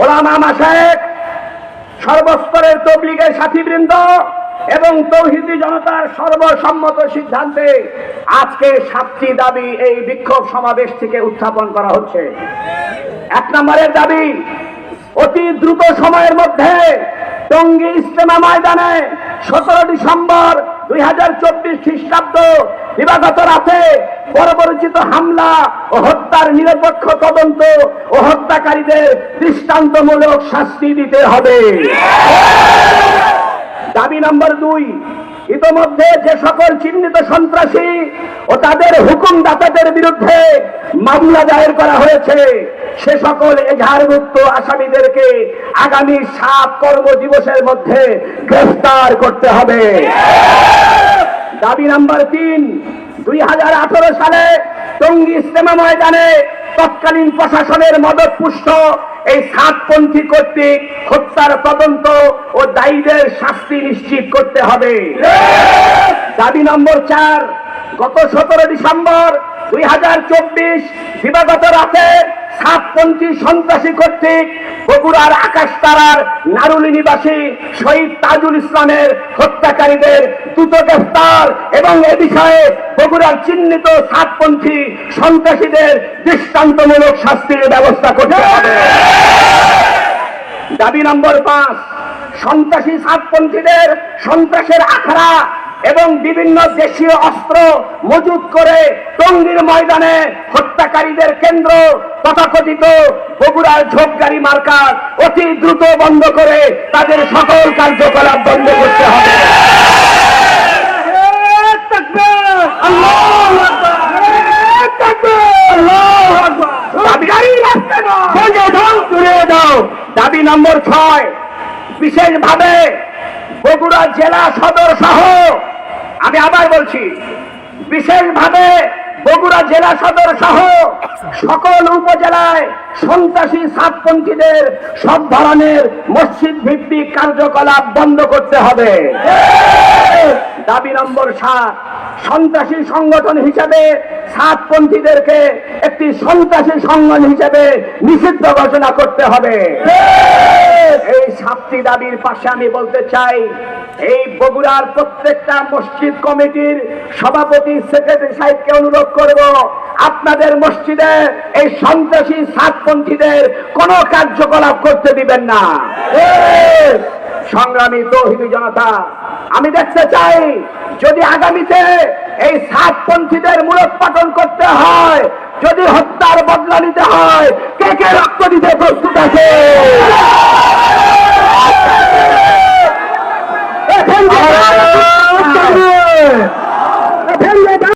ওলামা সর্বস্তরের তবলিগের সাথীবৃন্দ এবং তৌহিদি জনতার সর্বসম্মত সিদ্ধান্তে আজকে সাতটি দাবি এই বিক্ষোভ সমাবেশ থেকে উত্থাপন করা হচ্ছে। এক নম্বরের দাবি, অতি দ্রুত সময়ের মধ্যে টঙ্গী ইস্তেমা ময়দানে সতেরো ডিসেম্বর দুই হাজার চব্বিশ খ্রিস্টাব্দ দিবাগত রাতে পরবর্তীত হামলা ও হত্যার নিরপেক্ষ তদন্ত ও হত্যাকারীদের দৃষ্টান্তমূলক শাস্তি দিতে হবে। দাবি নম্বর দুই, ইতোমধ্যে যে সকল চিহ্নিত সন্ত্রাসী ও তাদের হুকুমদাতাদের বিরুদ্ধে মামলা দায়ের করা হয়েছে, সে সকল এজাহারভুক্ত আসামিদেরকে আগামী সাত কর্মদিবসের মধ্যে গ্রেফতার করতে হবে। দাবি নাম্বার তিন দুই হাজার আঠারো সালে টঙ্গি ইস্তেমা ময়দানে তৎকালীন প্রশাসনের মদত পুষ্ট এই সাতপন্থী কর্তৃক হত্যার তদন্ত ও দায়ীদের শাস্তি নিশ্চিত করতে হবে। দাবি নম্বর চার গত সতেরো ডিসেম্বর দুই হাজার চব্বিশ দিবাগত রাতে সাতপন্থী সন্ত্রাসী কর্তৃক বগুড়ার আকাশ তারার নারুলি নিবাসী শহীদ তাজুল ইসলামের হত্যাকারীদের দ্রুত গ্রেফতার এবং এ বিষয়ে বগুড়ার চিহ্নিত সাতপন্থী সন্ত্রাসীদের দৃষ্টান্তমূলক শাস্তির ব্যবস্থা করতে হবে। দাবি নম্বর পাঁচ, সন্ত্রাসী সাতপন্থীদের সন্ত্রাসের আখড়া এবং বিভিন্ন দেশীয় অস্ত্র মজুত করে টঙ্গীর ময়দানে হত্যাকারীদের কেন্দ্র তথাকথিত বগুড়ার ঝোপগাড়ি মার্কার অতি দ্রুত বন্ধ করে তাদের সকল কার্যকলাপ বন্ধ করতে হবে। দাবি নম্বর ছয় বিশেষভাবে বগুড়া জেলা সদর সহ। আমি আবার বলছি, বিশেষভাবে বগুড়া জেলা সদর সহ সকল উপজেলায় সন্ত্রাসী সাতপন্থীদের সব ধরনের মসজিদ ভিত্তিক কার্যকলাপ বন্ধ করতে হবে। দাবি নম্বর সাত সন্ত্রাসী সংগঠন হিসেবে সাতপন্থীদেরকে একটি সন্ত্রাসী সংগঠন হিসেবে নিষিদ্ধ ঘোষণা করতে হবে। এই সাতটি দাবির পাশে আমি বলতে চাই এই বগুড়ার প্রত্যেকটা মসজিদ কমিটির সভাপতি সেক্রেটারি সাহেবকে অনুরোধ করব আপনাদের মসজিদে এই সন্ত্রাসী সাতপন্থীদের কোনো কার্যকলাপ করতে দিবেন না। সংগ্রামী তৌহিদি জনতা, আমি দেখতে চাই যদি আগামীতে এই সাতপন্থীদের মূলোৎপাটন করতে হয়, যদি হত্যার বদলা নিতে হয়, কে কে রক্ত দিতে প্রস্তুত আছে?